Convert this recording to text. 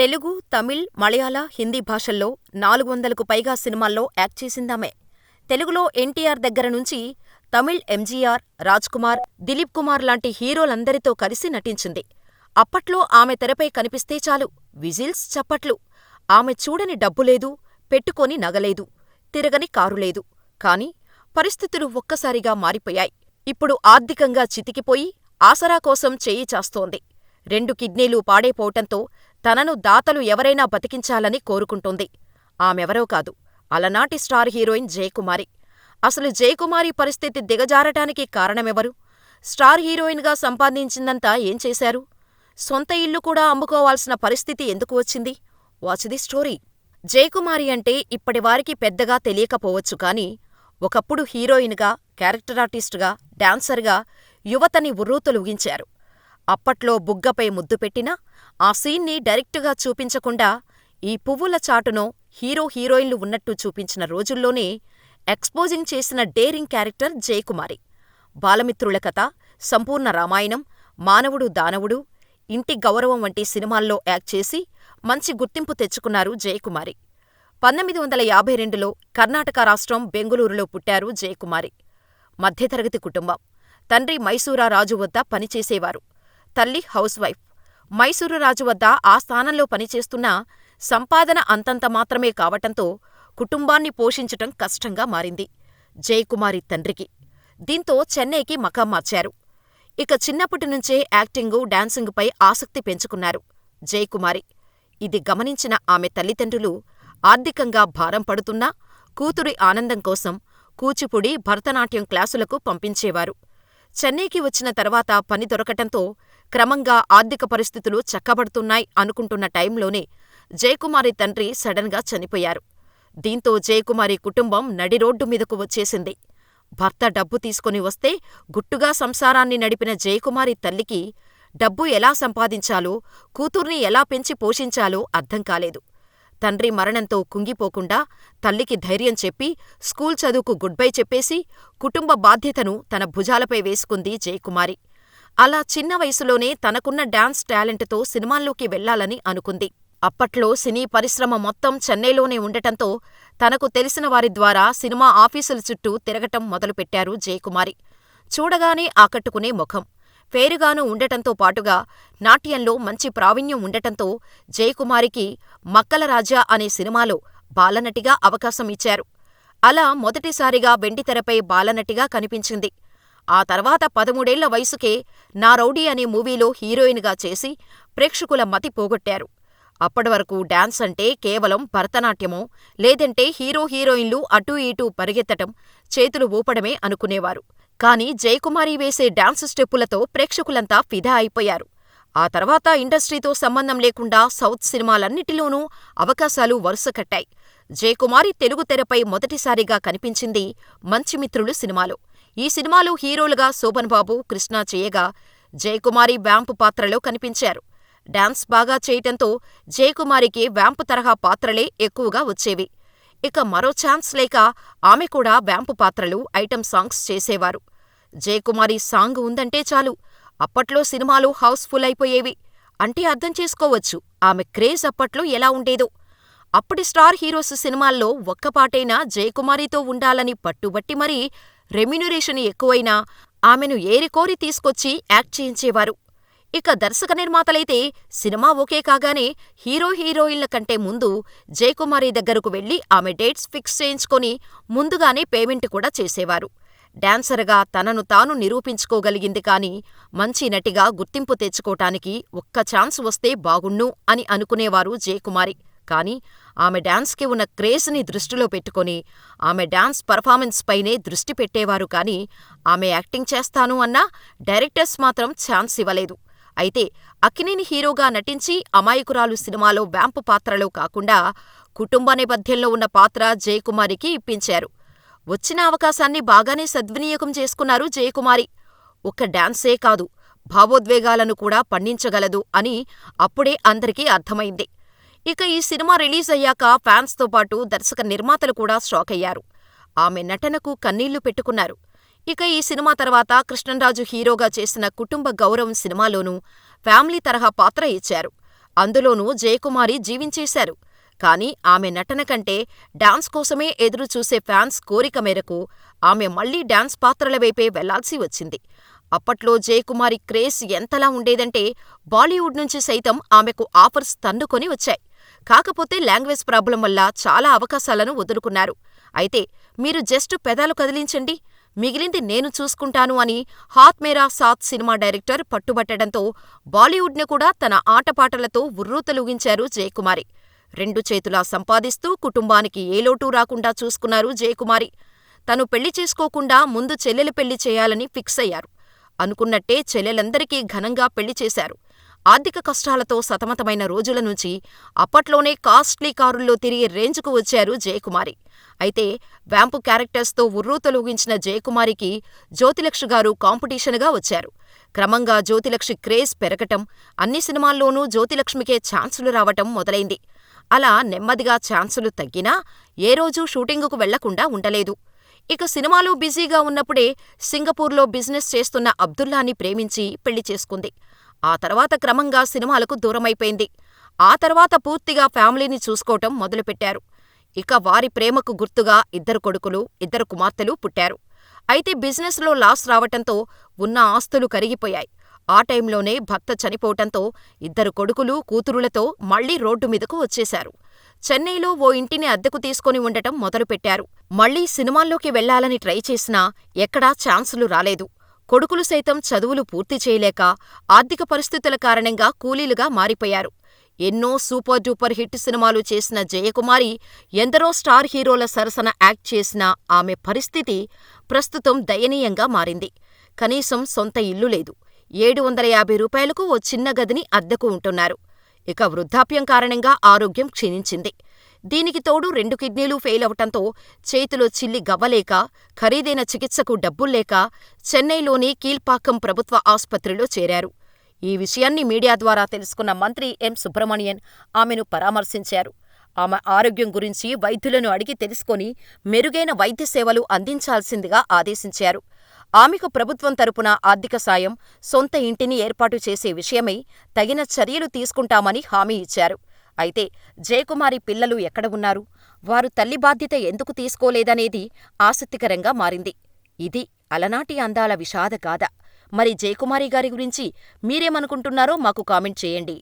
తెలుగు, తమిళ్, మలయాళ, హిందీ భాషల్లో నాలుగు వందలకు పైగా సినిమాల్లో యాక్ట్ చేసిందామె. తెలుగులో ఎన్టీఆర్ దగ్గర నుంచి తమిళ్ ఎంజీఆర్, రాజ్కుమార్, దిలీప్ కుమార్ లాంటి హీరోలందరితో కలిసి నటించింది. అప్పట్లో ఆమె తెరపై కనిపిస్తే చాలు విజిల్స్, చప్పట్లు. ఆమె చూడని డబ్బులేదు, పెట్టుకోని నగలేదు, తిరగని కారులేదు. కాని పరిస్థితులు ఒక్కసారిగా మారిపోయాయి. ఇప్పుడు ఆర్థికంగా చితికిపోయి ఆసరా కోసం చెయ్యి చాస్తోంది. రెండు కిడ్నీలు పాడైపోవటంతో తనను దాతలు ఎవరైనా బతికించాలని కోరుకుంటోంది. ఆమెవరో కాదు, అలనాటి స్టార్ హీరోయిన్ జయకుమారి. అసలు జయకుమారి పరిస్థితి దిగజారటానికి కారణమెవరు? స్టార్ హీరోయిన్గా సంపాదించిందంతా ఏం చేశారు? సొంత ఇల్లు కూడా అమ్ముకోవాల్సిన పరిస్థితి ఎందుకు వచ్చింది? Watch the story. జయకుమారి అంటే ఇప్పటివారికి పెద్దగా తెలియకపోవచ్చు కాని, ఒకప్పుడు హీరోయిన్గా క్యారెక్టర్ ఆర్టిస్టుగా, డాన్సర్‌గా యువతని ఉర్రూతలూగించారు. అప్పట్లో బుగ్గపై ముద్దు పెట్టినా ఆ సీన్ని డైరెక్టుగా చూపించకుండా ఈ పువ్వుల చాటునో హీరో హీరోయిన్లు ఉన్నట్టు చూపించిన రోజుల్లోనే ఎక్స్పోజింగ్ చేసిన డేరింగ్ క్యారెక్టర్ జయకుమారి. బాలమిత్రుల కథ, సంపూర్ణ రామాయణం, మానవుడు దానవుడు, ఇంటి గౌరవం వంటి సినిమాల్లో యాక్ట్ చేసి మంచి గుర్తింపు తెచ్చుకున్నారు జయకుమారి. పంతొమ్మిది వందల యాభై రెండులో కర్ణాటక రాష్ట్రం బెంగుళూరులో పుట్టారు జయకుమారి. మధ్యతరగతి కుటుంబం. తండ్రి మైసూరా రాజు వద్ద పనిచేసేవారు. తల్లి హౌస్ వైఫ్. మైసూరు రాజు వద్ద ఆ స్థానంలో పనిచేస్తున్నా సంపాదన అంతంత మాత్రమే కావటంతో కుటుంబాన్ని పోషించటం కష్టంగా మారింది జయకుమారి తండ్రికి. దీంతో చెన్నైకి మకాం మార్చారు. ఇక చిన్నప్పటినుంచే యాక్టింగు, డాన్సింగుపై ఆసక్తి పెంచుకున్నారు జయకుమారి. ఇది గమనించిన ఆమె తల్లిదండ్రులు ఆర్థికంగా భారం పడుతున్నా కూతురి ఆనందం కోసం కూచిపూడి, భరతనాట్యం క్లాసులకు పంపించేవారు. చెన్నైకి వచ్చిన తర్వాత పని దొరకటంతో క్రమంగా ఆర్థిక పరిస్థితులు చక్కబడుతున్నాయి అనుకుంటున్న టైంలోనే జయకుమారి తండ్రి సడన్గా చనిపోయారు. దీంతో జయకుమారి కుటుంబం నడిరోడ్డు మీదకు వచ్చేసింది. భర్త డబ్బు తీసుకుని వస్తే గుట్టుగా సంసారాన్ని నడిపిన జయకుమారి తల్లికి డబ్బు ఎలా సంపాదించాలో, కూతుర్ని ఎలా పెంచి పోషించాలో అర్థం కాలేదు. తండ్రి మరణంతో కుంగిపోకుండా తల్లికి ధైర్యం చెప్పి స్కూల్ చదువుకు గుడ్బై చెప్పేసి కుటుంబ బాధ్యతను తన భుజాలపై వేసుకుంది జయకుమారి. అలా చిన్న వయసులోనే తనకున్న డాన్స్ టాలెంటుతో సినిమాల్లోకి వెళ్ళాలని అనుకుంది. అప్పట్లో సినీ పరిశ్రమ మొత్తం చెన్నైలోనే ఉండటంతో తనకు తెలిసిన వారి ద్వారా సినిమా ఆఫీసుల చుట్టూ తిరగటం మొదలుపెట్టారు జయకుమారి. చూడగానే ఆకట్టుకునే ముఖం. ఫేరుగానూ ఉండటంతో పాటుగా నాట్యంలో మంచి ప్రావీణ్యం ఉండటంతో జయకుమారికి మక్కలరాజా అనే సినిమాలో బాలనటిగా అవకాశం ఇచ్చారు. అలా మొదటిసారిగా వెండితెరపై బాలనటిగా కనిపించింది. ఆ తర్వాత పదమూడేళ్ళ వయసుకే నా రౌడీ అనే మూవీలో హీరోయిన్గా చేసి ప్రేక్షకుల మతి పోగొట్టారు. అప్పటివరకు డాన్స్ అంటే కేవలం భరతనాట్యమో లేదంటే హీరో హీరోయిన్లు అటూ ఇటూ పరిగెత్తటం, చేతులు ఊపడమే అనుకునేవారు. కాని జయకుమారి వేసే డాన్స్ స్టెప్పులతో ప్రేక్షకులంతా ఫిదా అయిపోయారు. ఆ తర్వాత ఇండస్ట్రీతో సంబంధం లేకుండా సౌత్ సినిమాలన్నిటిలోనూ అవకాశాలు వరుసకట్టాయి. జయకుమారి తెలుగు తెరపై మొదటిసారిగా కనిపించింది మంచిమిత్రులు సినిమాలో. ఈ సినిమాలో హీరోలుగా శోభన్ బాబు కృష్ణ చేయగా జయకుమారి వ్యాంపు పాత్రలో కనిపించారు. డాన్స్ బాగా చేయటంతో జయకుమారికి వ్యాంపు తరహా పాత్రలే ఎక్కువగా వచ్చేవి. ఇక మరో ఛాన్స్ లేక ఆమె కూడా వ్యాంపు పాత్రలు, ఐటెం సాంగ్స్ చేసేవారు. జయకుమారి సాంగ్ ఉందంటే చాలు అప్పట్లో సినిమాలు హౌస్ ఫుల్ అయిపోయేవి. అంటే అర్థం చేసుకోవచ్చు ఆమె క్రేజ్ అప్పట్లో ఎలా ఉండేదో. అప్పటి స్టార్ హీరోస్ సినిమాల్లో ఒక్క పాటైనా జయకుమారితో ఉండాలని పట్టుబట్టి మరీ రెమ్యునరేషన్ ఎక్కువైనా ఆమెను ఏరికోరి తీసుకొచ్చి యాక్ట్ చేయించేవారు. ఇక దర్శక నిర్మాతలైతే సినిమా ఓకే కాగానే హీరో హీరోయిన్ల కంటే ముందు జయకుమారి దగ్గరకు వెళ్ళి ఆమె డేట్స్ ఫిక్స్ చేయించుకొని ముందుగానే పేమెంట్ కూడా చేసేవారు. డాన్సరుగా తనను తాను నిరూపించుకోగలిగింది కాని మంచి నటిగా గుర్తింపు తెచ్చుకోటానికి ఒక్క ఛాన్స్ వస్తే బాగుణ్ణు అని అనుకునేవారు జయకుమారి. కాని ఆమె డాన్స్కి ఉన్న క్రేజ్ని దృష్టిలో పెట్టుకొని ఆమె డాన్స్ పర్ఫార్మెన్స్ పైనే దృష్టి పెట్టేవారు కానీ ఆమె యాక్టింగ్ చేస్తాను అన్నా డైరెక్టర్స్ మాత్రం ఛాన్స్ ఇవ్వలేదు. అయితే అక్కినేని హీరోగా నటించి అమాయకురాలు సినిమాలో వ్యాంపు పాత్రలో కాకుండా కుటుంబ నేపథ్యంలో ఉన్న పాత్ర జయకుమారికి ఇప్పించారు. వచ్చిన అవకాశాన్ని బాగానే సద్వినియోగం చేసుకున్నారు జయకుమారి. ఒక్క డాన్సే కాదు భావోద్వేగాలను కూడా పండించగలదు అని అప్పుడే అందరికీ అర్థమైంది. ఇక ఈ సినిమా రిలీజ్ అయ్యాక ఫ్యాన్స్తో పాటు దర్శక నిర్మాతలు కూడా షాకయ్యారు. ఆమె నటనకు కన్నీళ్ళు పెట్టుకున్నారు. ఇక ఈ సినిమా తర్వాత కృష్ణంరాజు హీరోగా చేసిన కుటుంబ గౌరవం సినిమాలోనూ ఫ్యామిలీ తరహా పాత్ర ఇచ్చారు. అందులోనూ జయకుమారి జీవించేశారు. కానీ ఆమె నటన కంటే డాన్స్ కోసమే ఎదురుచూసే ఫ్యాన్స్ కోరిక మేరకు ఆమె మళ్ళీ డాన్స్ పాత్రల వైపే వెళ్ళాల్సి వచ్చింది. అప్పట్లో జయకుమారి క్రేజ్ ఎంతలా ఉండేదంటే బాలీవుడ్ నుంచి సైతం ఆమెకు ఆఫర్స్ తన్నుకొని వచ్చాయి. కాకపోతే లాంగ్వేజ్ ప్రాబ్లం వల్ల చాలా అవకాశాలను వదులుకున్నారు. అయితే మీరు జస్ట్ పెదాలు కదిలించండి, మిగిలింది నేను చూసుకుంటాను అని హాత్ మేరా సాత్ సినిమా డైరెక్టర్ పట్టుబట్టడంతో బాలీవుడ్ను కూడా తన ఆటపాటలతో ఉర్రూతలూగించారు జయకుమారి. రెండు చేతులా సంపాదిస్తూ కుటుంబానికి ఏ లోటూ రాకుండా చూసుకున్నారు జయకుమారి. తను పెళ్ళి చేసుకోకుండా ముందు చెల్లెలి పెళ్ళి చేయాలని ఫిక్స్ అయ్యారు. అనుకున్నట్టే చెల్లెలందరికీ ఘనంగా పెళ్ళి చేశారు. ఆర్థిక కష్టాలతో సతమతమైన రోజుల నుంచి అప్పట్లోనే కాస్ట్లీ కారుల్లో తిరిగే రేంజ్కు వచ్చారు జయకుమారి. అయితే వ్యాంపు క్యారెక్టర్స్తో ఉర్రూతలూగించిన జయకుమారికి జ్యోతిలక్షి గారు కాంపిటీషన్గా వచ్చారు. క్రమంగా జ్యోతిలక్షి క్రేజ్ పెరగటం, అన్ని సినిమాల్లోనూ జ్యోతిలక్ష్మికే ఛాన్సులు రావటం మొదలైంది. అలా నెమ్మదిగా ఛాన్సులు తగ్గినా ఏ రోజూ షూటింగుకు వెళ్ళకుండా ఉండలేదు. ఇక సినిమాలో బిజీగా ఉన్నప్పుడే సింగపూర్లో బిజినెస్ చేస్తున్న అబ్దుల్లాని ప్రేమించి పెళ్ళి చేసుకుంది. ఆ తర్వాత క్రమంగా సినిమాలకు దూరమైపోయింది. ఆ తర్వాత పూర్తిగా ఫ్యామిలీని చూసుకోవటం మొదలుపెట్టారు. ఇక వారి ప్రేమకు గుర్తుగా ఇద్దరు కొడుకులు, ఇద్దరు కుమార్తెలు పుట్టారు. అయితే బిజినెస్లో లాస్ రావటంతో ఉన్న ఆస్తులు కరిగిపోయాయి. ఆ టైంలోనే భర్త చనిపోవటంతో ఇద్దరు కొడుకులు, కూతురులతో మళ్ళీ రోడ్డు మీదకు వచ్చేశారు. చెన్నైలో ఓ ఇంటిని అద్దెకు తీసుకొని ఉండటం మొదలుపెట్టారు. మళ్ళీ సినిమాల్లోకి వెళ్ళాలని ట్రై చేసినా ఎక్కడా ఛాన్సులు రాలేదు. కొడుకులు సైతం చదువులు పూర్తి చేయలేక ఆర్థిక పరిస్థితుల కారణంగా కూలీలుగా మారిపోయారు. ఎన్నో సూపర్ డూపర్ హిట్ సినిమాలు చేసిన జయకుమారి ఎందరో స్టార్ హీరోల సరసన యాక్ట్ చేసినా ఆమె పరిస్థితి ప్రస్తుతం దయనీయంగా మారింది. కనీసం సొంత ఇల్లు లేదు. ఏడు వందల యాభై రూపాయలకు ఓ చిన్న గదిని అద్దెకు ఉంటున్నారు. ఇక వృద్ధాప్యం కారణంగా ఆరోగ్యం క్షీణించింది. దీనికి తోడు రెండు కిడ్నీలు ఫెయిలవటంతో చేతిలో చిల్లి గవ్వలేక, ఖరీదైన చికిత్సకు డబ్బుల్లేక చెన్నైలోని కీల్పాక్కం ప్రభుత్వ ఆస్పత్రిలో చేరారు. ఈ విషయాన్ని మీడియా ద్వారా తెలుసుకున్న మంత్రి ఎం. సుబ్రమణియన్ ఆమెను పరామర్శించారు. ఆమె ఆరోగ్యం గురించి వైద్యులను అడిగి తెలుసుకొని మెరుగైన వైద్య సేవలు అందించాల్సిందిగా ఆదేశించారు. ఆమెకు ప్రభుత్వం తరపున ఆర్థిక సాయం, సొంత ఇంటిని ఏర్పాటు చేసే విషయమై తగిన చర్యలు తీసుకుంటామని హామీ ఇచ్చారు. అయితే జయకుమారి పిల్లలు ఎక్కడ ఉన్నారు? వారు తల్లి బాధ్యత ఎందుకు తీసుకోలేదనేది ఆసక్తికరంగా మారింది. ఇది అలనాటి అందాల విషాదగాథ మరి జయకుమారి గారి గురించి మీరేమనుకుంటున్నారో మాకు కామెంట్ చేయండి.